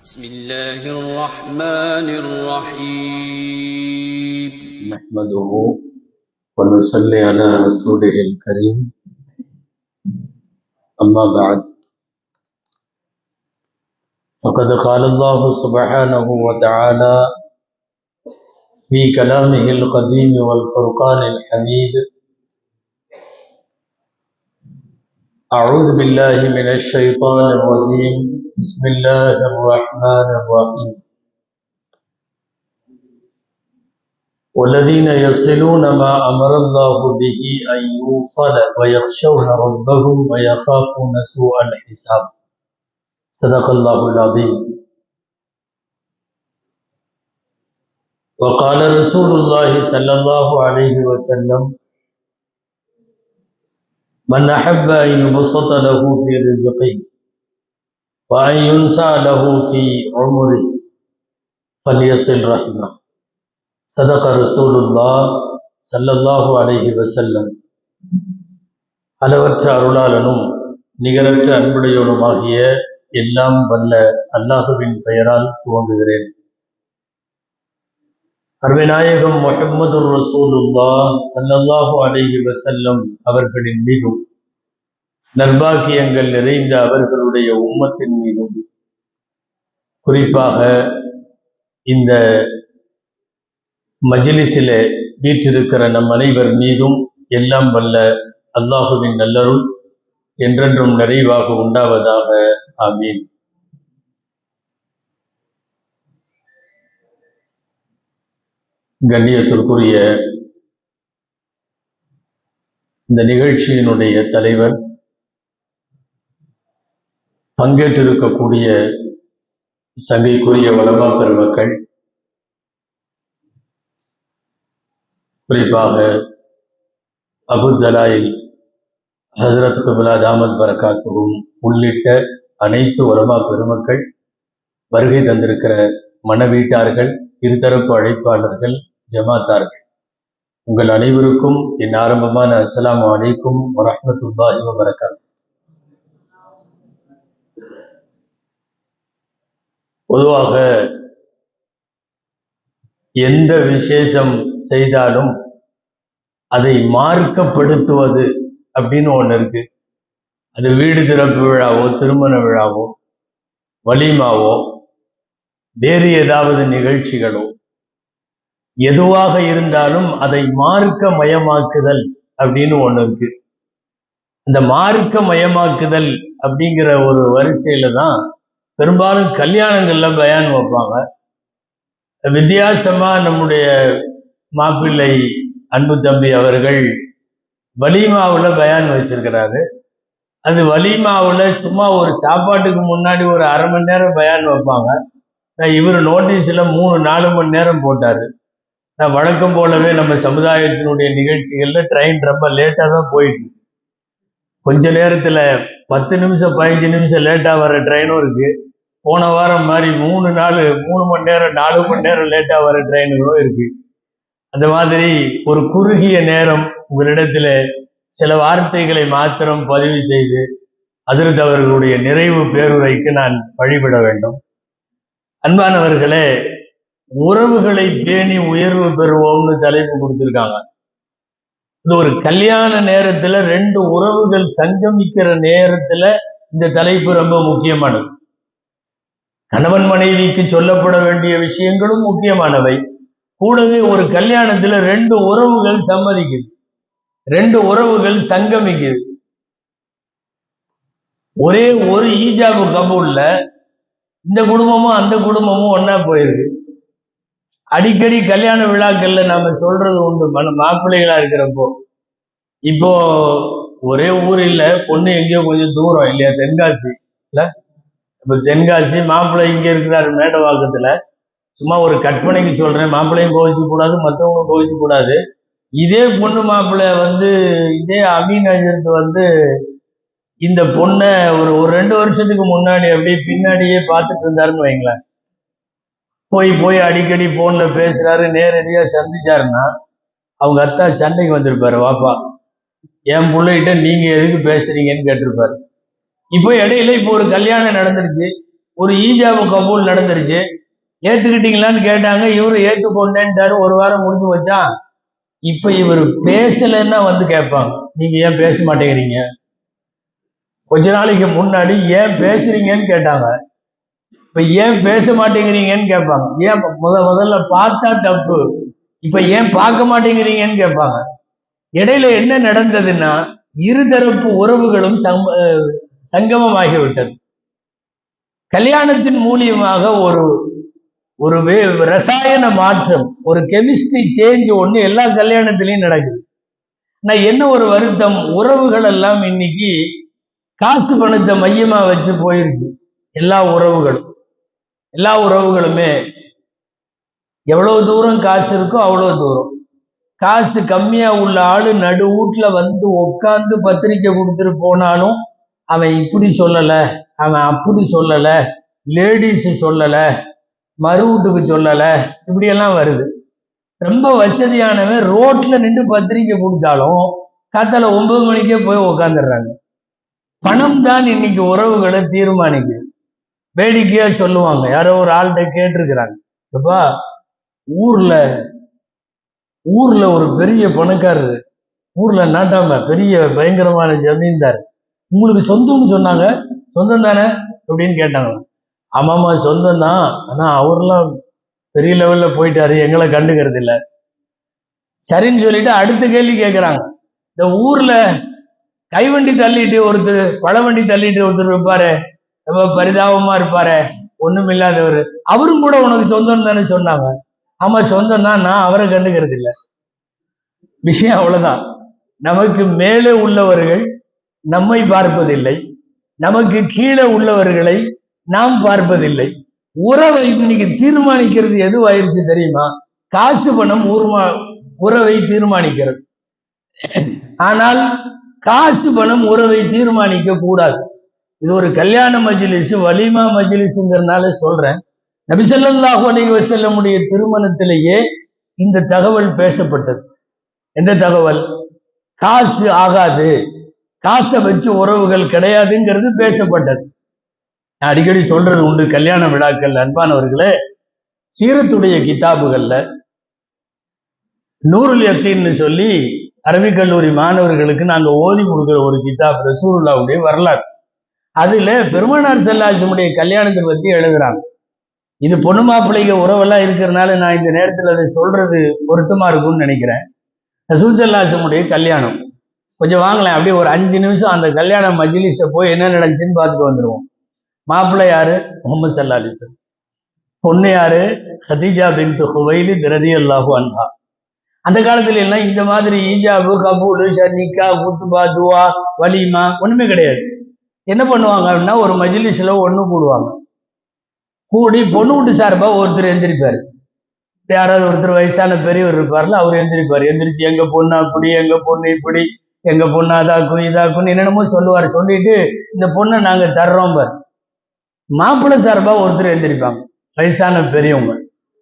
بسم الله الرحمن الرحيم. نحمده ونصلي على رسوله الكريم. أما بعد. فقد قال الله سبحانه وتعالى في كلامه القديم والفرقان الحميد أعوذ بالله من الشيطان الرجيم. بسم الله الرحمن الرحيم. والذين يصلون ما أمر الله به أن يوصل ويخشون ربهم ويخافون سوء الحساب. صدق الله العظيم. وقال رسول الله صلى الله عليه وسلم من أحب أن يبسط له في رزقه وأن ينسى له في عمره فليصل رحمه சதக ரசூலுல்லா சல்லல்லாஹு அலைஹி வசல்லம் அளவற்ற அருளாளனும் நிகரற்ற அன்புடையோனுமாகிய எல்லாம் வல்ல அல்லாஹுவின் பெயரால் துவங்குகிறேன் அருமைநாயகம் முஹம்மது ரசூலுல்லா சல்லல்லாஹு அலைஹி வசல்லம் அவர்களின் மீதும் நர்பாக்கியங்கள் நிறைந்த அவர்களுடைய உம்மத்தின் மீதும் குறிப்பாக இந்த மஜிலிசில வீற்றிருக்கிற நம் அனைவர் மீதும் எல்லாம் வல்ல அல்லாஹுவின் நல்லருள் என்றென்றும் நிறைவாக உண்டாவதாக ஆமீன். கண்ணியத்திற்குரிய இந்த நிகழ்ச்சியினுடைய தலைவர் பங்கேற்றிருக்கக்கூடிய சங்கைக்குரிய வளமா பெருமக்கள் குறிப்பாக அபுத்தலாயில் ஹசரத் குபலா தாமத் பரகாத்துவும் உள்ளிட்ட அனைத்து உலமா பெருமக்கள் வருகை தந்திருக்கிற மனவீட்டார்கள் இருதரப்பு அழைப்பாளர்கள் ஜமாத்தார்கள். உங்கள் அனைவருக்கும் என் ஆரம்பமான அஸ்ஸலாமு அலைக்கும் வரஹ்மத்துல்லாஹி வரகாத்து பொதுவாக எந்த விசேஷம் செய்தாலும் அதை மார்க்கப்படுத்துவது அப்படின்னு ஒன்று இருக்கு. அது வீடு திறப்பு விழாவோ திருமண விழாவோ வலிமாவோ வேறு ஏதாவது நிகழ்ச்சிகளோ எதுவாக இருந்தாலும் அதை மார்க்க மயமாக்குதல் அப்படின்னு ஒன்று இருக்கு. அந்த மார்க்க மயமாக்குதல் அப்படிங்கிற ஒரு வரிசையில தான் பெரும்பாலும் கல்யாணங்கள்ல பயான் வைப்பாங்க. வித்தியாசமா நம்முடைய மாப்பிள்ளை அன்பு தம்பி அவர்கள் வலிமாவில் பயான் வச்சிருக்கிறாரு. அது வலிமாவில் சும்மா ஒரு சாப்பாட்டுக்கு முன்னாடி ஒரு அரை மணி நேரம் பயான் வைப்பாங்க. நான் இவர் நோட்டீஸில் மூணு நாலு மணி நேரம் போட்டாரு. நான் வழக்கம் போலவே நம்ம சமுதாயத்தினுடைய நிகழ்ச்சிகளில் ட்ரெயின் ரொம்ப லேட்டாக தான் போயிட்டு கொஞ்ச நேரத்தில் பத்து நிமிஷம் பதினஞ்சு நிமிஷம் லேட்டாக வர ட்ரெயினும் இருக்குது போன வாரம் மாதிரி மூணு நாள் மூணு மணி நேரம் நாலு மணி நேரம் லேட்டா வர ட்ரெயின்களும் இருக்கு. அந்த மாதிரி ஒரு குறுகிய நேரம் உங்களிடத்துல சில வார்த்தைகளை மாத்திரம் பதிவு செய்து அதிர்ந்து அவர்களுடைய நிறைவு பேருரைக்கு நான் வழிபட வேண்டும். அன்பானவர்களே உறவுகளை பேணி உயர்வு பெறுவோம்னு தலைப்பு கொடுத்திருக்காங்க. இது ஒரு கல்யாண நேரத்துல ரெண்டு உறவுகள் சங்கமிக்கிற நேரத்துல இந்த தலைப்பு ரொம்ப முக்கியமானது. கணவன் மனைவிக்கு சொல்லப்பட வேண்டிய விஷயங்களும் முக்கியமானவை. கூடவே ஒரு கல்யாணத்துல ரெண்டு உறவுகள் சம்மதிக்குது. ரெண்டு உறவுகள் சங்கமிக்குது. ஒரே ஒரு ஈஜாபு கபூல்ல இந்த குடும்பமும் அந்த குடும்பமும் ஒன்னா போயிருக்கு. அடிக்கடி கல்யாண விழாக்கள்ல நாம சொல்றது உண்டு. மன மாப்பிள்ளைகளா இருக்கிறப்போ. இப்போ ஒரே ஊர் இல்ல பொண்ணு எங்கேயோ கொஞ்சம் தூரம் இல்லையா தென்காசி இல்ல? இப்ப தென்காசி மாப்பிள்ளை இங்க இருக்கிறாரு மேடவாக்கத்துல சும்மா ஒரு கற்பனைக்கு சொல்றேன். மாப்பிள்ளையும் கோவிச்சு கூடாது மற்றவங்களும் கோவிச்சு கூடாது. இதே பொண்ணு மாப்பிள்ளை வந்து இதே அமீன் வந்து இந்த பொண்ணை ஒரு ஒரு ரெண்டு வருஷத்துக்கு முன்னாடி அப்படியே பின்னாடியே பார்த்துட்டு இருந்தாருன்னு வைங்களேன். போய் போய் அடிக்கடி போன்ல பேசுறாரு நேரடியா சந்திச்சாருன்னா அவங்க அத்தா சண்டைக்கு வந்திருப்பாரு. வாப்பா என் பிள்ளைகிட்ட நீங்க எதுக்கு பேசுறீங்கன்னு கேட்டிருப்பாரு. இப்போ இடையில இப்போ ஒரு கல்யாணம் நடந்துருச்சு ஒரு ஈஜாபு கபூல் நடந்துருச்சு. ஏத்துக்கிட்டீங்களான்னு கேட்டாங்க இவரு ஏத்துக்கொண்டேன்ட்டாரு ஒரு வாரம் முடிஞ்சு வச்சா இப்ப இவர் பேசலைன்னா வந்து கேட்பாங்க நீங்க ஏன் பேச மாட்டேங்கிறீங்க? கொஞ்ச நாளைக்கு முன்னாடி ஏன் பேசுறீங்கன்னு கேட்டாங்க. இப்ப ஏன் பேச மாட்டேங்கிறீங்கன்னு கேட்பாங்க. ஏன் முத முதல்ல பார்த்தா தப்பு இப்ப ஏன் பார்க்க மாட்டேங்கிறீங்கன்னு கேட்பாங்க. இடையில என்ன நடந்ததுன்னா இருதரப்பு உறவுகளும் சங்க- அஹ் சங்கமமாகிவிட்டது. கல்யாணத்தின் மூலியமாக ஒரு ஒரு வே- ரசாயன மாற்றம் ஒரு கெமிஸ்ட்ரி சேஞ்ச் ஒண்ணு எல்லா கல்யாணத்திலையும் நடக்குது. நான் என்ன ஒரு வருத்தம்? உறவுகள் எல்லாம் இன்னைக்கு காசு பணத்தை மையமா வச்சு போயிருக்கு. எல்லா உறவுகளும். எல்லா உறவுகளுமே எவ்வளவு தூரம் காசு இருக்கோ அவ்வளவு தூரம். காசு கம்மியா உள்ள ஆளு நடு வீட்டில் வந்து உட்காந்து பத்திரிக்கை கொடுத்துட்டு போனாலும் அவன் இப்படி சொல்லலை அவன் அப்படி சொல்லலை லேடிஸ் சொல்லலை மறுவூட்டுக்கு சொல்லலை இப்படியெல்லாம் வருது. ரொம்ப வசதியானவன் ரோட்ல நின்று பத்திரிக்கை கொடுத்தாலும் காத்தால ஒன்பது மணிக்கே போய் உக்காந்துடுறாங்க. பணம் தான் இன்னைக்கு உறவுகளை தீர்மானிக்குது. வேடிக்கையா சொல்லுவாங்க. யாரோ ஒரு ஆள்கிட்ட கேட்டிருக்கிறாங்க. எப்பா ஊர்ல ஊர்ல ஒரு பெரிய பணக்காரரு ஊர்ல நாட்டாம பெரிய பயங்கரமான ஜமீன்தார். உங்களுக்கு சொந்தம்னு சொன்னாங்க. சொந்தம் தானே? அப்படின்னு கேட்டாங்க. ஆமாமா சொந்தம் தான். ஆனா அவர்லாம் பெரிய லெவல்ல போயிட்டாரு. எங்களை கண்டுக்கிறது இல்ல. சரின்னு சொல்லிட்டு அடுத்த கேள்வி கேட்கறாங்க இந்த ஊர்ல கைவண்டி தள்ளிட்டு ஒருத்தர் பழவண்டி தள்ளிட்டு ஒருத்தர் இருப்பாரு. ரொம்ப பரிதாபமா இருப்பாரு. ஒண்ணுமில்லாதவர் அவரும் கூட உனக்கு சொந்தம் தானே சொன்னாங்க. ஆமா சொந்தம் தான். நான் அவரை கண்டுக்கிறது இல்லை. விஷயம் அவ்வளவுதான். நமக்கு மேலே உள்ளவர்கள் நம்மை பார்ப்பதில்லை. நமக்கு கீழே உள்ளவர்களை நாம் பார்ப்பதில்லை. உறவை இன்னைக்கு தீர்மானிக்கிறது எதுவாயிருச்சு தெரியுமா? காசு பணம் உருமா உறவை தீர்மானிக்கிறது. ஆனால் காசு பணம் உறவை தீர்மானிக்க கூடாது. இது ஒரு கல்யாண மஜிலிசு வலிமா மஜ்லிஸ்ங்கிறதுனால சொல்றேன். நபிசல்லாஹு அலைஹி வசல்லமுடைய திருமணத்திலேயே இந்த தகவல் பேசப்பட்டது. எந்த தகவல்? காசு ஆகாது. காசை வச்சு உறவுகள் கிடையாதுங்கிறது பேசப்பட்டது. நான் அடிக்கடி சொல்றது உண்டு. கல்யாண விழாக்கள் அன்பானவர்களே சீரத்துடைய கிதாபுகள்ல நூறுல் யக்கீன்னு சொல்லி அரபிக் கல்லூரி மாணவர்களுக்கு நாங்க ஓதி கொடுக்குற ஒரு கிதாப் ரசூருல்லாவுடைய வரலாறு. அதுல பெருமானார் செல்லாஜனுடைய கல்யாணத்தை பத்தி எழுதுறாங்க. இது பொண்ணு மாப்பிள்ளைங்க உறவெல்லாம் இருக்கிறனால நான் இந்த நேரத்துல அதை சொல்றது பொருத்தமா இருக்கும்னு நினைக்கிறேன். ரசூல் செல்லாசமுடைய கல்யாணம். கொஞ்சம் வாங்கலாம் அப்படியே ஒரு அஞ்சு நிமிஷம் அந்த கல்யாண மஜ்லிஸை போய் என்ன நடந்துச்சுன்னு பார்த்துட்டு வந்துடுவோம் மாப்பிள்ளை யாரு? முகமது சல்லா அலிசன் பொண்ணு யாரு? ஹதீஜா பின் ஹுவைலி திரதி அல்லாஹு அன்ஹா. அந்த காலத்துல எல்லாம் இந்த மாதிரி ஈஜாபு கபூலு ஷர்னிக்கா குத்துபா துவா வலிமா ஒண்ணுமே கிடையாது. என்ன பண்ணுவாங்க அப்படின்னா ஒரு மஜ்லிஸ்ல ஒண்ணு கூடுவாங்க. கூடி பொண்ணு வீட்டு சார்பா ஒருத்தர் எந்திரிப்பார். யாராவது ஒருத்தர் வயசான பெரியவர் இருப்பார்ல அவர் எந்திரிப்பார். எந்திரிச்சு எங்க பொண்ணு அப்படி எங்க பொண்ணு இப்படி எங்க பொண்ணு அதாக்கும் இதாக்கும் என்னென்னமோ சொல்லுவார். சொல்லிட்டு இந்த பொண்ணை நாங்க தர்றோம் பார். மாப்பிள்ளை சார்பா ஒருத்தர் எழுந்திருப்பாங்க. வயசான பெரியவங்க.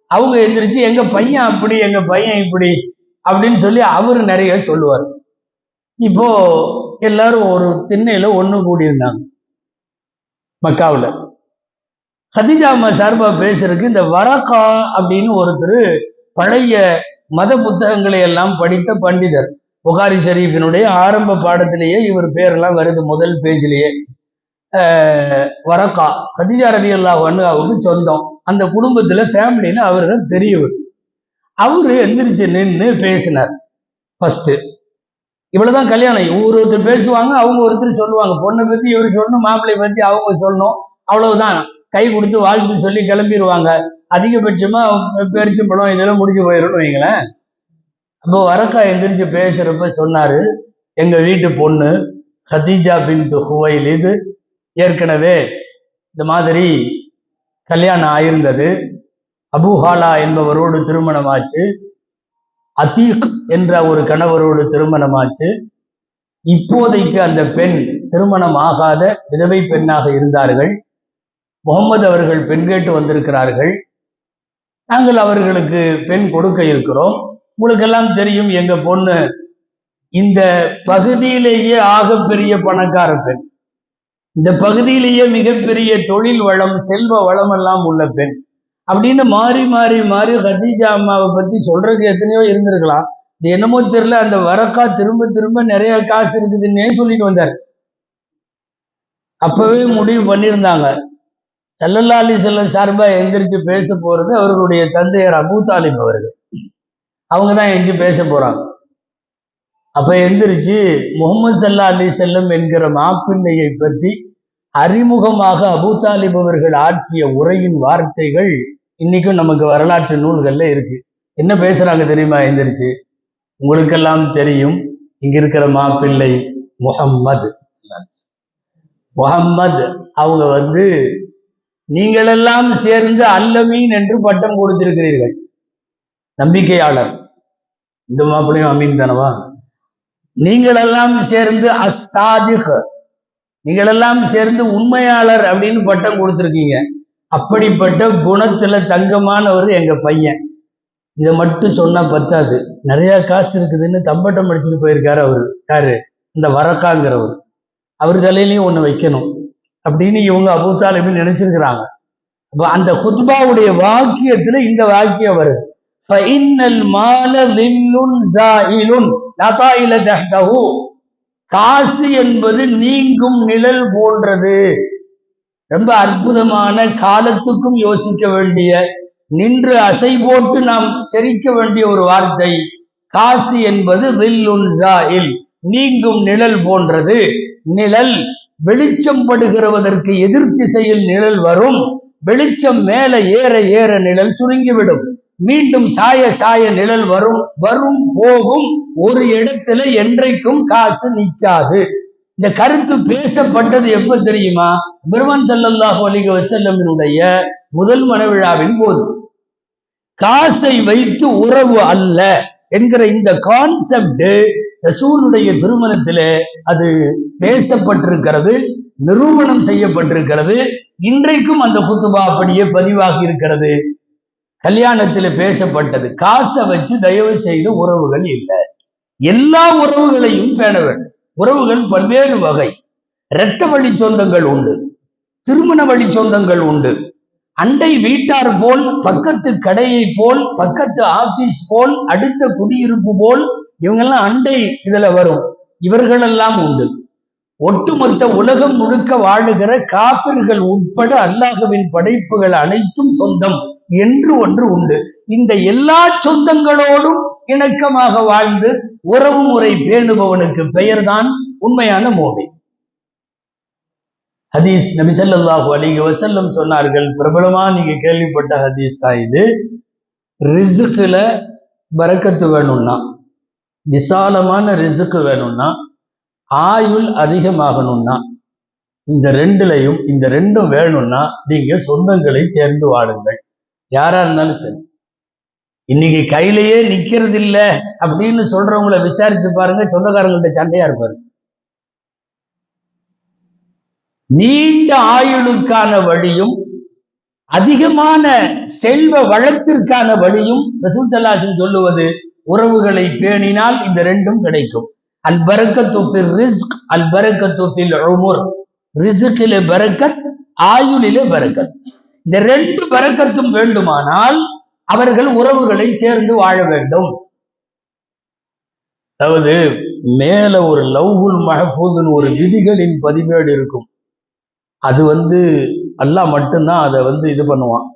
அவங்க எழுந்திரிச்சு எங்க பையன் அப்படி எங்க பையன் இப்படி அப்படின்னு சொல்லி அவர் நிறைய சொல்லுவார். இப்போ எல்லாரும் ஒரு திண்ணையில ஒண்ணு கூடியிருந்தாங்க. மக்காவுல. ஹதிஜா அம்மா சார்பா பேசுறதுக்கு இந்த வரக்கா அப்படின்னு ஒருத்தர் பழைய மத புத்தகங்களை எல்லாம் படித்த பண்டிதர். புகாரி ஷெரீஃபினுடைய ஆரம்ப பாடத்திலேயே இவர் பேரெல்லாம் வருது முதல் பேஜிலேயே. ஆஹ் வரக்கா கதிஜா ரவி அல்லாஹ் சொந்தம். அந்த குடும்பத்துல ஃபேமிலின்னு அவர் தான் பெரியவர். அவரு எந்திரிச்சு நின்று பேசினார். ஃபர்ஸ்ட் இவ்வளவுதான் கல்யாணம். ஒருத்தர் பேசுவாங்க அவங்க ஒருத்தர் சொல்லுவாங்க. பொண்ணை பத்தி இவர் சொல்லணும் மாப்பிள்ளை பத்தி அவங்க சொல்லணும். அவ்வளவுதான். கை கொடுத்து வாழ்த்து சொல்லி கிளம்பிடுவாங்க அதிகபட்சமா பெருச்சம்பழம் இதெல்லாம் முடிஞ்சு போயிடும்னு வைங்களேன். அப்போ வரக்கா எந்திரிச்சு பேசுறப்ப சொன்னாரு எங்க வீட்டு பொண்ணு ஹதீஜா பின் ஹுவைல் இது. ஏற்கனவே இந்த மாதிரி கல்யாணம் ஆயிருந்தது. அபுஹாலா என்பவரோடு திருமணமாச்சு. அதீக் என்ற ஒரு கணவரோடு திருமணமாச்சு. இப்போதைக்கு அந்த பெண் திருமணம் ஆகாத விதவை பெண்ணாக இருந்தார்கள். முகமது அவர்கள் பெண் கேட்டு வந்திருக்கிறார்கள். நாங்கள் அவர்களுக்கு பெண் கொடுக்க இருக்கிறோம். உங்களுக்கெல்லாம் தெரியும் எங்க பொண்ணு. இந்த பகுதியிலேயே ஆகப்பெரிய பணக்கார பெண். இந்த பகுதியிலேயே மிகப்பெரிய தொழில் வளம் செல்வ வளம் எல்லாம் உள்ள பெண். அப்படின்னு மாறி மாறி மாறி ஹதீஜா அம்மாவை பத்தி சொல்றதுக்கு எத்தனையோ இருந்திருக்கலாம். இது என்னமோ தெரியல அந்த வரக்கா திரும்ப திரும்ப நிறைய காசு இருக்குதுன்னே சொல்லிட்டு வந்தார். அப்பவே முடிவு பண்ணியிருந்தாங்க. சல்லல்லா அலி செல்லம் சார்பா எந்திரிச்சு பேச போறது அவர்களுடைய தந்தையர் அபூ தாலிப் அவர்கள். அவங்க தான் எஞ்சி பேச போறாங்க. அப்ப எந்திரிச்சு முகமது சல்லா அலி செல்லம் என்கிற மாப்பிள்ளையை பற்றி அறிமுகமாக அபூதாலிப் அவர்கள் ஆற்றிய உரையின் வார்த்தைகள் இன்னைக்கும் நமக்கு வரலாற்று நூல்கள்ல இருக்கு. என்ன பேசுறாங்க தெரியுமா எந்திரிச்சு? உங்களுக்கெல்லாம் தெரியும் இங்க இருக்கிற மாப்பிள்ளை முகம்மது. முகம்மது அவங்க வந்து நீங்களெல்லாம் சேர்ந்து அல்லமீன் என்று பட்டம் கொடுத்திருக்கிறீர்கள். நம்பிக்கையாளர். இந்த மாப்பிள்ளையும் அமீன் தானவா? நீங்களெல்லாம் சேர்ந்து அஸ்தாதிக் நீங்களெல்லாம் சேர்ந்து உண்மையாளர் அப்படின்னு பட்டம் கொடுத்துருக்கீங்க. அப்படிப்பட்ட குணத்துல தங்கமானவர் எங்க பையன். இதை மட்டும் சொன்னா பத்தாது. நிறைய காசு இருக்குதுன்னு தம்பட்டம் அடிச்சுட்டு போயிருக்காரு அவரு யாரு? இந்த வரக்காங்கிறவர். அவர் தலையிலையும் ஒண்ணு வைக்கணும். அப்படின்னு இவங்க அபூத்தாலிபின்னு நினைச்சிருக்கிறாங்க. அப்ப அந்த குத்பாவுடைய வாக்கியத்துல இந்த வாக்கியம் வருது. காசு என்பது நீங்கும் நிழல் போன்றது. ரொம்ப அற்புதமான காலத்துக்கும் யோசிக்க வேண்டிய நின்று அசை போட்டு நாம் செரிக்க வேண்டிய ஒரு வார்த்தை. காசு என்பது வில்லுன்சாயில் நீங்கும் நிழல் போன்றது. நிழல் வெளிச்சம் படுகிறவதற்கு எதிர்த்திசையில் நிழல் வரும். வெளிச்சம் மேல ஏற ஏற நிழல் சுருங்கிவிடும். மீண்டும் சாய சாய நிழல் வரும் வரும் போகும் ஒரு இடத்துல என்றைக்கும் காசு நிற்காது. இந்த கருத்து பேசப்பட்டது எப்ப தெரியுமா? பெருமான் சல்லல்லாஹு அலிக வசல்லமினுடைய முதல் மனவிழாவின் போது. காசை வைத்து உறவு அல்ல என்கிற இந்த கான்செப்ட் ரசூலுடைய திருமணத்திலே அது பேசப்பட்டிருக்கிறது நிரூபணம் செய்யப்பட்டிருக்கிறது. இன்றைக்கும் அந்த குத்துபா அப்படியே பதிவாகி இருக்கிறது. கல்யாணத்துல பேசப்பட்டது. காசை வச்சு தயவு செய்து உறவுகள் இல்லை. எல்லா உறவுகளையும் பேண வேண்டும். உறவுகள் பல்வேறு வகை. இரட்ட வழி சொந்தங்கள் உண்டு. திருமண வழி சொந்தங்கள் உண்டு. அண்டை வீட்டார் போல் பக்கத்து கடையை போல் பக்கத்து ஆபீஸ் போல் அடுத்த குடியிருப்பு போல் இவங்கெல்லாம் அண்டை இதுல வரும். இவர்களெல்லாம் உண்டு. ஒட்டுமொத்த உலகம் முழுக்க வாழுகிற காப்பிர்கள் உட்பட அல்லாஹுவின் படைப்புகள் அனைத்தும் சொந்தம். என்று ஒன்று உண்டு. இந்த எல்லா சொந்தங்களோடும் இணக்கமாக வாழ்ந்து உறவு முறை பேணுபவனுக்கு பெயர்தான் உண்மையான மோடி ஹதீஸ் நபி ஸல்லல்லாஹு அலைஹி வசல்லம் சொன்னார்கள் பிரபலமா நீங்க கேள்விப்பட்ட ஹதீஸ் தான் இது. ரிசுக்குல பறக்கத்து வேணும்னா விசாலமான ரிசுக்கு வேணும்னா ஆயுள் அதிகமாகணும்னா இந்த ரெண்டுலையும் இந்த ரெண்டும் வேணும்னா நீங்க சொந்தங்களை சேர்ந்து வாழுங்கள். யாரா இருந்தாலும் சரி. இன்னைக்கு கையிலேயே நிக்கிறது இல்லை அப்படின்னு சொல்றவங்கள விசாரிச்சு பாருங்க சொந்தக்காரங்கள்ட்ட சண்டையா இருப்பாரு. நீண்ட ஆயுளுக்கான வழியும் அதிகமான செல்வ வளத்திற்கான வழியும் ரசூல் சொல்லுவது உறவுகளை பேணினால் இந்த ரெண்டும் கிடைக்கும். அல் பரக்கத்து ரிஸ்க் அல் பரக்கத்து ஃபில் பரக்கத் ஆயுளிலே பரக்கத். இந்த ரெண்டு பறக்கத்தும் வேண்டுமானால் அவர்கள் உறவுகளை சேர்ந்து வாழ வேண்டும். அதாவது மேல ஒரு லவ்குல் மஹபூதுன்னு ஒரு விதிகளின் பதிவேடு இருக்கும். அது வந்து அல்லாஹ் மட்டும்தான் அதை வந்து இது பண்ணுவான்.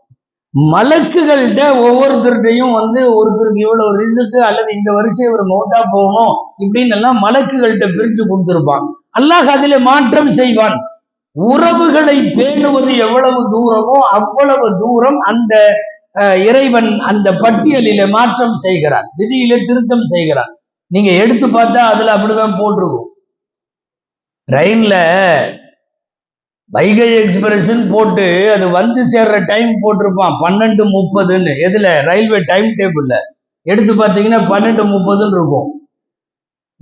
மலக்குகள்கிட்ட ஒவ்வொருத்தருடையும் வந்து ஒருத்தருக்கு இவ்வளவு ரிசுக்கு அல்லது இந்த வருஷம் இவர் மோட்டா போகணும் இப்படின்னு எல்லாம் மலக்குகள்கிட்ட பிரிஞ்சு கொடுத்திருப்பான். அல்லாஹ் அதிலே மாற்றம் செய்வான். உறவுகளை பேணுவது எவ்வளவு தூரமோ அவ்வளவு தூரம் அந்த அஹ், இறைவன் அந்த பட்டியலில மாற்றம் செய்கிறான். விதியிலே திருத்தம் செய்கிறான். நீங்க எடுத்து பார்த்தா அதுல அப்படிதான் போட்டிருக்கும். ட்ரெயின்ல வைகை எக்ஸ்பிரஷன் போட்டு அது வந்து சேர்ற டைம் போட்டிருப்பான். பன்னெண்டு முப்பதுன்னு. எதுல? ரயில்வே டைம் டேபிள்ல எடுத்து பார்த்தீங்கன்னா பன்னெண்டு முப்பதுன்னு இருக்கும்.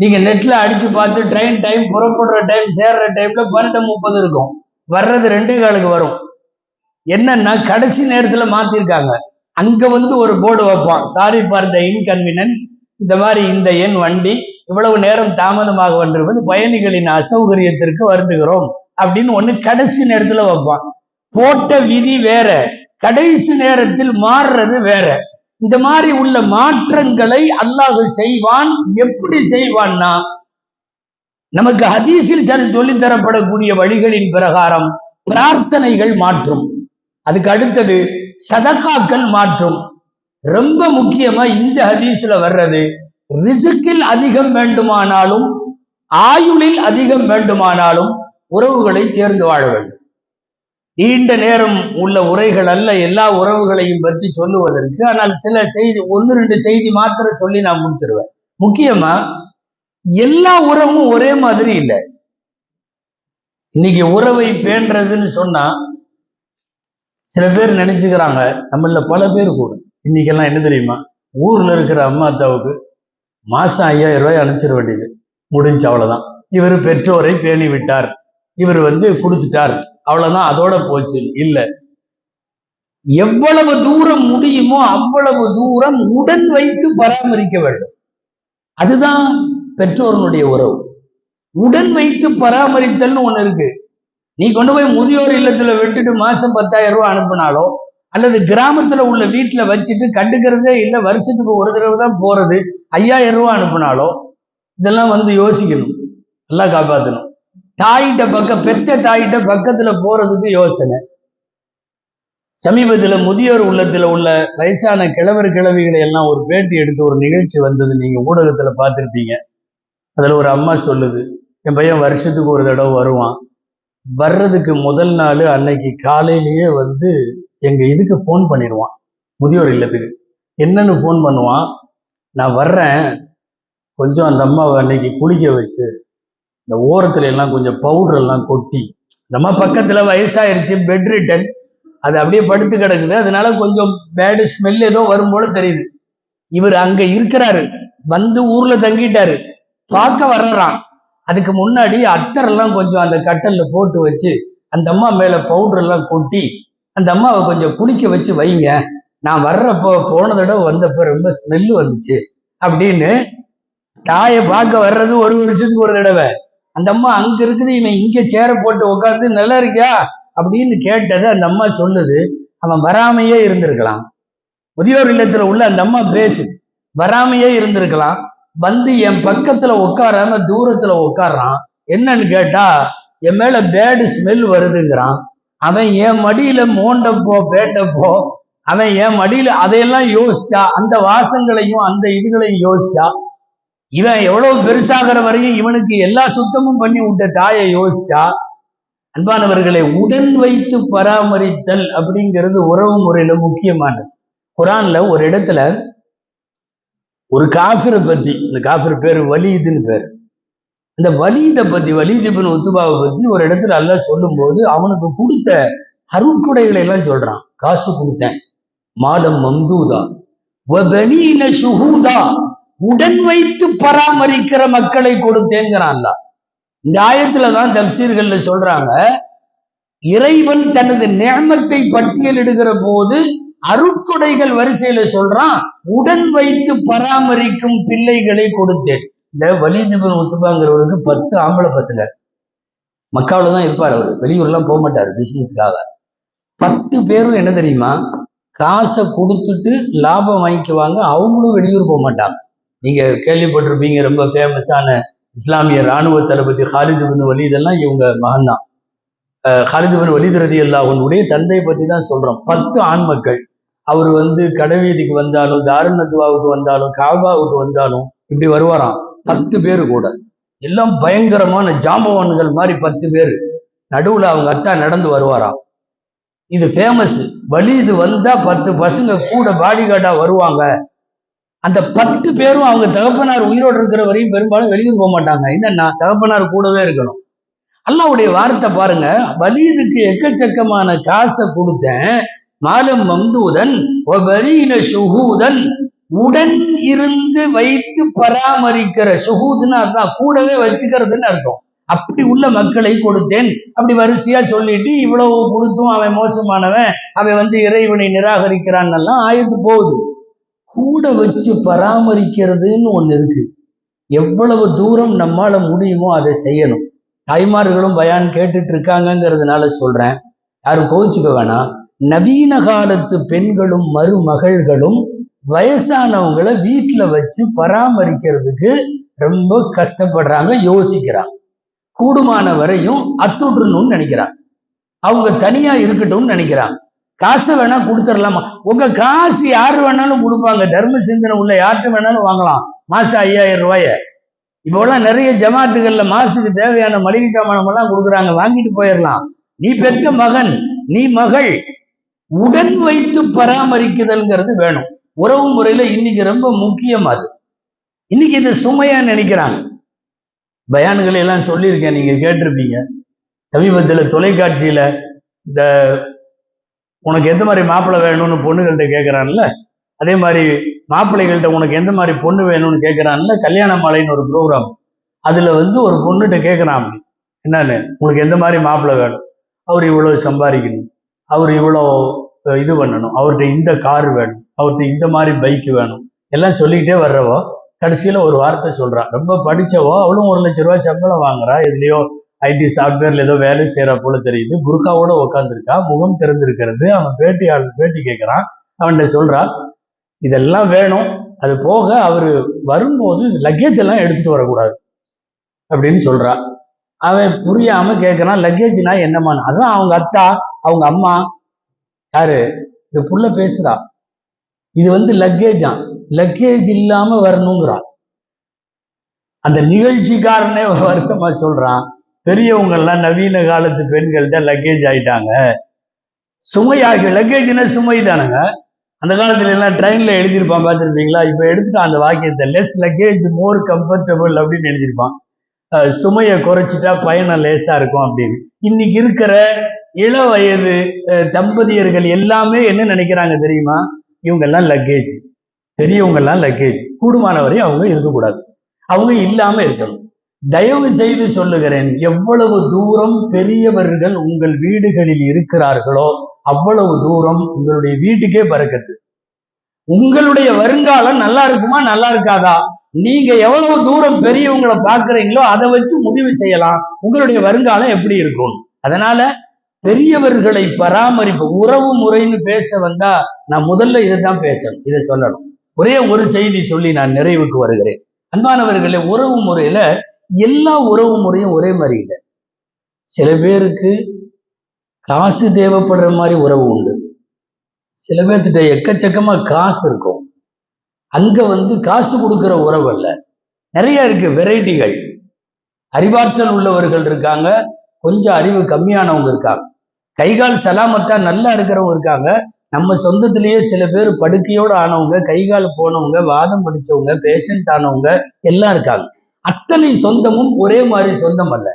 நீங்க நெட்ல அடிச்சு பார்த்து ட்ரெயின் டைம் புறப்படுற டைம் சேர்ற டைம்ல பன்னெண்டு முப்பது இருக்கும். வர்றது ரெண்டே காலுக்கு வரும். என்னன்னா கடைசி நேரத்துல மாத்திருக்காங்க. அங்க வந்து ஒரு போர்டு வைப்பான். சாரி ஃபார் த இன்கன்வீனியன்ஸ் இந்த மாதிரி இந்த எண் வண்டி இவ்வளவு நேரம் தாமதமாக வந்திருப்பது பயணிகளின் அசௌகரியத்திற்கு வருந்துகிறோம் அப்படின்னு ஒண்ணு கடைசி நேரத்துல வைப்பான். போட்ட விதி வேற. கடைசி நேரத்தில் மாறுறது வேற. இந்த மாதிரி உள்ள மாற்றங்களை அல்லாஹ் செய்வான். எப்படி செய்வான்னா நமக்கு ஹதீஸில் சொல்லித் தரப்படக்கூடிய வழிகளின் பிரகாரம் பிரார்த்தனைகள் மாற்றும். அதுக்கு அடுத்தது சதகாக்கள் மாற்றும். ரொம்ப முக்கியமா இந்த ஹதீஸ்ல வர்றது ரிசுக்கில் அதிகம் வேண்டுமானாலும் ஆயுளில் அதிகம் வேண்டுமானாலும் உறவுகளை சேர்ந்து வாழ வேண்டும் நீண்ட நேரம் உள்ள உரைகள் அல்ல எல்லா உறவுகளையும் பற்றி சொல்லுவதற்கு. ஆனால் சில செய்தி ஒன்று ரெண்டு செய்தி மாத்திரம் சொல்லி நான் முடிச்சிருவேன். முக்கியமா எல்லா உறவும் ஒரே மாதிரி இல்லை. இன்னைக்கு உறவை பேன்றதுன்னு சொன்னா சில பேர் நினைச்சுக்கிறாங்க நம்மள பல பேர் கூட. இன்னைக்கெல்லாம் என்ன தெரியுமா? ஊர்ல இருக்கிற அம்மா அத்தாவுக்கு மாசம் ஐயாயிரம் ரூபாய் அனுப்பிச்சிட வேண்டியது. முடிஞ்சு அவ்வளவுதான். இவர் பெற்றோரை பேணி விட்டார் இவர் வந்து கொடுத்துட்டார். அவ்வளவுதான் அதோட போச்சு. இல்ல. எவ்வளவு தூரம் முடியுமோ அவ்வளவு தூரம் உடன் வைத்து பராமரிக்க வேண்டும். அதுதான் பெற்றோர்களுடைய உறவு. உடன் வைத்து பராமரித்தல்னு ஒண்ணு இருக்கு. நீ கொண்டு போய் முதியோர் இல்லத்துல விட்டுட்டு மாசம் பத்தாயிரம் ரூபாய் அனுப்புனாலோ அல்லது கிராமத்துல உள்ள வீட்டுல வச்சுட்டு கண்டுக்கிறதே இல்லை வருஷத்துக்கு ஒரு தடவை தான் போறது ஐயாயிரம் ரூபாய் அனுப்புனாலோ இதெல்லாம் வந்து யோசிக்கணும். நல்லா காப்பாத்தணும். தாயிட்ட பக்கம் பெத்த தாயிட்ட பக்கத்துல போறதுக்கு யோசனை. சமீபத்துல முதியோர் உள்ளத்துல உள்ள வயசான கிழவர் கிழவிகளை எல்லாம் ஒரு பேட்டி எடுத்து ஒரு நிகழ்ச்சி வந்தது நீங்க ஊடகத்துல பார்த்துருப்பீங்க. அதுல ஒரு அம்மா சொல்லுது என் பையன் வருஷத்துக்கு ஒரு தடவை வருவான். வர்றதுக்கு முதல் நாள் அன்னைக்கு காலையிலேயே வந்து எங்க இதுக்கு ஃபோன் பண்ணிடுவான் முதியோர் இல்லத்துக்கு. என்னன்னு ஃபோன் பண்ணுவான். நான் வர்றேன். கொஞ்சம் அந்த அம்மாவை அன்னைக்கு குளிக்க வச்சு இந்த ஓரத்துல எல்லாம் கொஞ்சம் பவுடர் எல்லாம் கொட்டி நம்ம பக்கத்துல வயசாயிருச்சு பெட் ரிட்டன் அது அப்படியே படுத்து கிடக்குது. அதனால கொஞ்சம் பேடு ஸ்மெல் ஏதோ வரும் போல தெரியுது. இவர் அங்க இருக்கிறாரு. வந்து ஊர்ல தங்கிட்டாரு. பார்க்க வர்றான் அதுக்கு முன்னாடி அத்தர் எல்லாம் கொஞ்சம் அந்த கட்டல்ல போட்டு வச்சு அந்த அம்மா மேல பவுடர் எல்லாம் கொட்டி அந்த அம்மாவை கொஞ்சம் குளிக்க வச்சு வைங்க. நான் வர்றப்போ போன தடவை வந்தப்ப ரொம்ப ஸ்மெல்லு வந்துச்சு. அப்படின்னு தாயை பார்க்க வர்றது ஒரு வருஷத்துக்கு ஒரு தடவை. அந்த அம்மா அங்க இருக்குது இவன் இங்க சேர போட்டு உட்காந்து நல்லா இருக்கியா? அப்படின்னு கேட்டது அந்த அம்மா சொல்லுது அவன் வராமையே இருந்திருக்கலாம். முதியோர் இல்லத்துல உள்ள அந்த அம்மா பேசு வராமையே இருந்திருக்கலாம். வந்து என் பக்கத்துல உட்காராம தூரத்துல உட்கார்றான் என்னன்னு கேட்டா என் மேல பேடு ஸ்மெல் வருதுங்கிறான். அவன் என் மடியில மோண்டப்போ பேட்டப்போ அவன் என் மடியில அதையெல்லாம் யோசிச்சா அந்த வாசங்களையும் அந்த இதுகளையும் யோசிச்சா இவன் எவ்வளவு பெருசாகிற வரையும் இவனுக்கு எல்லா சுத்தமும் பண்ணி விட்ட தாயை யோசிச்சா அன்பானவர்களை உடன் வைத்து பராமரித்தல் அப்படிங்கிறது உறவு முறையில முக்கியமானது. குரான்ல ஒரு இடத்துல ஒரு காஃபிரை பத்தி இந்த காஃபிர் பேர் வலிதுன்னு பேர். இந்த வலிதை பத்தி வலிதிபின் உத்துபாவை பத்தி ஒரு இடத்துல எல்லாம் சொல்லும்போது அவனுக்கு கொடுத்த அருட்குடைகளை எல்லாம் சொல்றான். காசு கொடுத்தேன். மாதம் மம்தூதா. உடன் வைத்து பராமரிக்கிற மக்களை கொடுத்தேங்கிறான்ல. இந்த ஆயத்துல தான் தப்சீர்கள்ல சொல்றாங்க இறைவன் தனது நேமத்தை பட்டியலிடுகிற போது அருட்கொடைகள் வரிசையில சொல்றான் உடன் வைத்து பராமரிக்கும் பிள்ளைகளை கொடுத்தேன். இந்த வலிதிபன் ஒத்துப்பாங்கிறவருக்கு பத்து ஆம்பளை பசங்க. மக்காவில் தான் இருப்பார் அவர். வெளியூர்லாம் போக மாட்டார் பிசினஸ்க்காக பத்து பேரும் என்ன தெரியுமா? காசை கொடுத்துட்டு லாபம் வாங்கிக்குவாங்க அவங்களும் வெளியூர் போக மாட்டாங்க. நீங்க கேள்விப்பட்டிருப்பீங்க ரொம்ப ஃபேமஸான இஸ்லாமிய ராணுவ தளபதி ஹாலிது பின் வலீத் எல்லாம் இவங்க மகன் தான் ஹாலிது பின் வலீத் ரதி அல்லாஹனுடைய தந்தையை பத்தி தான் சொல்றோம். பத்து ஆண் மக்கள். அவர் வந்து கடவீதிக்கு வந்தாலும் தாருணத்துவாவுக்கு வந்தாலும் காபாவுக்கு வந்தாலும் இப்படி வருவாராம். பத்து பேர் கூட. எல்லாம் பயங்கரமான ஜாம்பவான்கள் மாதிரி பத்து பேர். நடுவுல அவங்க அத்தா நடந்து வருவாராம். இது ஃபேமஸ் வலிது வந்தா பத்து பசங்க கூட பாடி கார்டா வருவாங்க. அந்த பத்து பேரும் அவங்க தகப்பனார் உயிரோடு இருக்கிற வரையும் பெரும்பாலும் வெளியூர் போக மாட்டாங்க. என்னன்னா தகப்பனார் கூடவே இருக்கணும். அல்லாவுடைய வார்த்தை பாருங்க வலிதுக்கு எக்கச்சக்கமான காசை கொடுத்தேன் மாலம் மம்தூதன் சுகூதன் உடன் இருந்து வைத்து பராமரிக்கிற சுகூதுன்னு அர்த்தம் கூடவே வச்சுக்கிறதுன்னு அர்த்தம். அப்படி உள்ள மக்களை கொடுத்தேன். அப்படி வரிசையா சொல்லிட்டு இவ்வளவு கொடுத்தும் அவன் மோசமானவன் அவன் வந்து இறைவனை நிராகரிக்கிறான் எல்லாம் ஆயத்து போகுது. கூட வச்சு பராமரிக்கிறதுன்னு ஒண்ணு இருக்கு. எவ்வளவு தூரம் நம்மால முடியுமோ அதை செய்யணும். தாய்மார்களும் பயான் கேட்டுட்டு இருக்காங்கங்கிறதுனால சொல்றேன். யாரும் கோவிச்சுக்க வேணாம். நவீன காலத்து பெண்களும் மருமகள்களும் வயசானவங்களை வீட்டுல வச்சு பராமரிக்கிறதுக்கு ரொம்ப கஷ்டப்படுறாங்க யோசிக்கிறாங்க. கூடுமான வரையும் அத்துடணும்னு நினைக்கிறாங்க. அவங்க தனியா இருக்கட்டும்னு நினைக்கிறாங்க. காசு வேணா கொடுத்துடலாமா? உங்க காசு யாரு வேணாலும் கொடுப்பாங்க. தர்ம சிந்தனை உள்ள யார்கிட்ட வேணாலும் வாங்கலாம். மாசம் ஐயாயிரம் ரூபாய. இப்போலாம் நிறைய ஜமாத்துகள்ல மாசத்துக்கு தேவையான மளிகை சாமானம் எல்லாம் கொடுக்குறாங்க. வாங்கிட்டு போயிடலாம். நீ பெற்ற மகன் நீ மகள். உடன் வைத்து பராமரிக்குதல்ங்கிறது வேணும். உறவு முறையில இன்னைக்கு ரொம்ப முக்கியம் அது. இன்னைக்கு இது சுமையா நினைக்கிறாங்க. பயான்களை எல்லாம் சொல்லியிருக்கேன் நீங்க கேட்டிருப்பீங்க. சமீபத்துல தொலைக்காட்சியில இந்த உனக்கு எந்த மாதிரி மாப்பிள்ளை வேணும்னு பொண்ணுகள்கிட்ட கேட்குறான்ல அதே மாதிரி மாப்பிள்ளைகள்கிட்ட உனக்கு எந்த மாதிரி பொண்ணு வேணும்னு கேட்கறான்ல கல்யாண மாலைன்னு ஒரு ப்ரோக்ராம் அதுல வந்து ஒரு பொண்ணுகிட்ட கேட்கறான் அப்படி. என்னன்னு? உனக்கு எந்த மாதிரி மாப்பிள்ளை வேணும்? அவர் இவ்வளவு சம்பாதிக்கணும். அவர் இவ்வளோ இது பண்ணணும். அவர்கிட்ட இந்த கார் வேணும். அவர்கிட்ட இந்த மாதிரி பைக் வேணும். எல்லாம் சொல்லிக்கிட்டே வர்றவோ கடைசியில ஒரு வார்த்தை சொல்றா. ரொம்ப படிச்சவோ அவளும் ஒரு லட்ச ரூபாய் சம்பளம் வாங்குறா. எதுலேயோ ஐடி சாஃப்ட்வேர்ல ஏதோ வேலை செய்யற போல தெரியுது. புர்காவோட உட்காந்துருக்கா முகம் திறந்திருக்கிறது. அவன் பேட்டி ஆள் பேட்டி கேட்கறான் அவன்கிட்ட சொல்றா இதெல்லாம் வேணும். அது போக அவரு வரும்போது லக்கேஜ் எல்லாம் எடுத்துட்டு வரக்கூடாது. அப்படின்னு சொல்றா. அவன் புரியாம கேட்கறான் லக்கேஜ்னா என்னமான்னு அதான் அவங்க அத்தா அவங்க அம்மா. யாரு? இந்த புள்ள பேசுறா. இது வந்து லக்கேஜா லக்கேஜ் இல்லாம வரணுங்கிறா. அந்த நிகழ்ச்சிக்காரனே வருத்தமா சொல்றான். பெரியவங்க எல்லாம் நவீன காலத்து பெண்கள்கிட்ட லக்கேஜ் ஆயிட்டாங்க. சுமையாகி லக்கேஜ்னா சுமை தானுங்க? அந்த காலத்துல எல்லாம் ட்ரெயின்ல எழுதியிருப்பான் பார்த்துருப்பீங்களா? இப்ப எடுத்துட்டான் அந்த வாக்கியத்தை லெஸ் லக்கேஜ் மோர் கம்ஃபர்டபுள் அப்படின்னு எழுதியிருப்பான். சுமையை குறைச்சிட்டா பயணம் லேசா இருக்கும் அப்படின்னு. இன்னைக்கு இருக்கிற இள வயது அஹ், தம்பதியர்கள் எல்லாமே என்ன நினைக்கிறாங்க தெரியுமா? இவங்க எல்லாம் லக்கேஜ் பெரியவங்க எல்லாம் லக்கேஜ் கூடுமான வரையும் அவங்க இருக்கக்கூடாது. அவங்க இல்லாம இருக்கணும். தயவு செய்து சொல்லுகிறேன் எவ்வளவு தூரம் பெரியவர்கள் உங்கள் வீடுகளில் இருக்கிறார்களோ அவ்வளவு தூரம் உங்களுடைய வீட்டுக்கே பறக்கத்து உங்களுடைய வருங்காலம் நல்லா இருக்குமா நல்லா இருக்காதா? நீங்க எவ்வளவு தூரம் பெரியவங்களை பாக்குறீங்களோ அதை வச்சு முடிவு செய்யலாம். உங்களுடைய வருங்காலம் எப்படி இருக்கும்? அதனால பெரியவர்களை பராமரிப்பு உறவு முறைன்னு பேச வந்தா நான் முதல்ல இதை தான் பேசணும் இதை சொல்லணும். ஒரே ஒரு செய்தி சொல்லி நான் நிறைவுக்கு வருகிறேன். அன்பானவர்களே உறவு முறையில எல்லா உறவு முறையும் ஒரே மாதிரி இல்லை. சில பேருக்கு காசு தேவைப்படுற மாதிரி உறவு உண்டு. சில பேர்த்திட்ட எக்கச்சக்கமா காசு இருக்கும். அங்க வந்து காசு கொடுக்கிற உறவு அல்ல. நிறைய இருக்கு வெரைட்டிகள். அறிவாற்றல் உள்ளவர்கள் இருக்காங்க கொஞ்சம் அறிவு கம்மியானவங்க இருக்காங்க. கைகால் சலாமத்தா நல்லா இருக்கிறவங்க இருக்காங்க. நம்ம சொந்தத்திலேயே சில பேர் படுக்கையோட ஆனவங்க கைகால் போனவங்க வாதம் படிச்சவங்க பேஷண்ட் ஆனவங்க எல்லாம் இருக்காங்க. அத்தனை சொந்தமும் ஒரே மாதிரி சொந்தம் அல்ல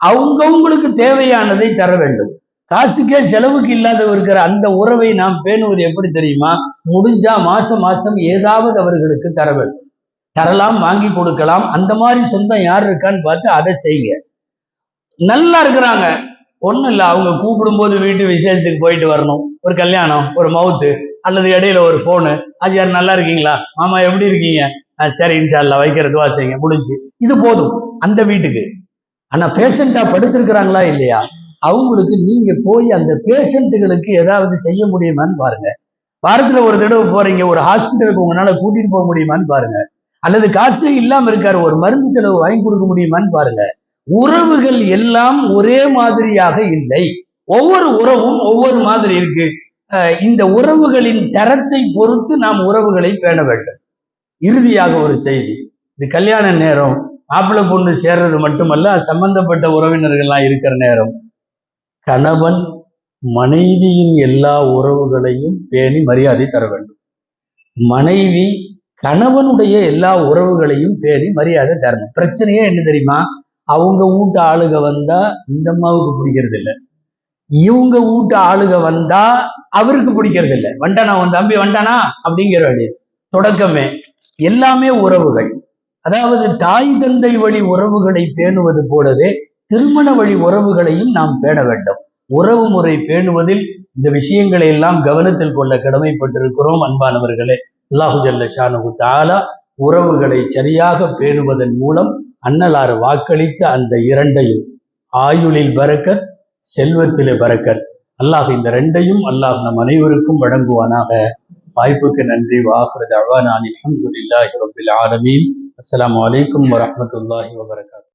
அவங்கவுங்களுக்கு தேவையானதை தர வேண்டும். காசுக்கே செலவுக்கு இல்லாத இருக்கிற அந்த உறவை நாம் பேணுவது எப்படி தெரியுமா? முடிஞ்சா மாசம் மாசம் ஏதாவது அவர்களுக்கு தர வேண்டும். தரலாம் வாங்கி கொடுக்கலாம். அந்த மாதிரி சொந்தம் யார் இருக்கான்னு பார்த்து அதை செய்யுங்க நல்லா இருக்கிறாங்க. ஒண்ணும் இல்லை அவங்க கூப்பிடும்போது வீட்டு விசேஷத்துக்கு போயிட்டு வரணும். ஒரு கல்யாணம் ஒரு மவுத்து அல்லது இடையில ஒரு ஃபோனு அது யார் நல்லா இருக்கீங்களா? மாமா எப்படி இருக்கீங்க? சரி இன்ஷால்ல வைக்கிறதுவா செய்யுங்க முடிஞ்சு. இது போதும் அந்த வீட்டுக்கு. ஆனா பேஷண்டா படுத்திருக்கிறாங்களா இல்லையா? அவங்களுக்கு நீங்க போய் அந்த பேஷண்ட்டுகளுக்கு ஏதாவது செய்ய முடியுமான்னு பாருங்க. வாரத்துல ஒரு தடவை போறீங்க ஒரு ஹாஸ்பிட்டலுக்கு உங்களால கூட்டிட்டு போக முடியுமான்னு பாருங்க. அல்லது காசு இல்லாம இருக்காரு ஒரு மருந்து செலவு வாங்கி கொடுக்க முடியுமான்னு பாருங்க. உறவுகள் எல்லாம் ஒரே மாதிரியாக இல்லை. ஒவ்வொரு உறவும் ஒவ்வொரு மாதிரி இருக்கு. இந்த உறவுகளின் தரத்தை பொறுத்து நாம் உறவுகளை பேண வேண்டும். இறுதியாக ஒரு செய்தி. இது கல்யாண நேரம். மாப்பிள்ளை பொண்ணு சேர்றது மட்டுமல்ல சம்பந்தப்பட்ட உறவினர்கள்லாம் இருக்கிற நேரம். கணவன் மனைவியின் எல்லா உறவுகளையும் பேணி மரியாதை தர வேண்டும். மனைவி கணவனுடைய எல்லா உறவுகளையும் பேணி மரியாதை தரணும். பிரச்சனையே என்ன தெரியுமா? அவங்க வீட்டு ஆளுக வந்தா இந்த அம்மாவுக்கு பிடிக்கிறது இல்லை. இவங்க வீட்டு ஆளுக வந்தா அவருக்கு பிடிக்கிறது இல்லை. வண்டானா உன் தம்பி வண்டானா அப்படிங்கிற வேண்டியது. தொடக்கமே. எல்லாமே உறவுகள். அதாவது தாய் தந்தை வழி உறவுகளை பேணுவது போலவே திருமண வழி உறவுகளையும் நாம் பேண வேண்டும். உறவு முறை பேணுவதில் இந்த விஷயங்களை எல்லாம் கவனத்தில் கொள்ள கடமைப்பட்டிருக்கிறோம் அன்பானவர்களே. அல்லாஹு ஜல்ல ஷானு தாலா உறவுகளை சரியாக பேணுவதன் மூலம் அன்னலாறு வாக்களித்த அந்த இரண்டையும் ஆயுளில் பறக்கர் செல்வத்திலே பறக்கர் அல்லாஹ் இந்த ரெண்டையும் அல்லாஹ் நம் அனைவருக்கும் வழங்குவானாக. வாய்ப்புக்கு நன்றி வாஹ்ரத் அவானான் அல்ஹம்துலில்லாஹி ரப்பில் ஆலமீன் அஸ்ஸலாமு அலைக்கும் வரஹ்மத்துல்லாஹி வபரகாத்துஹு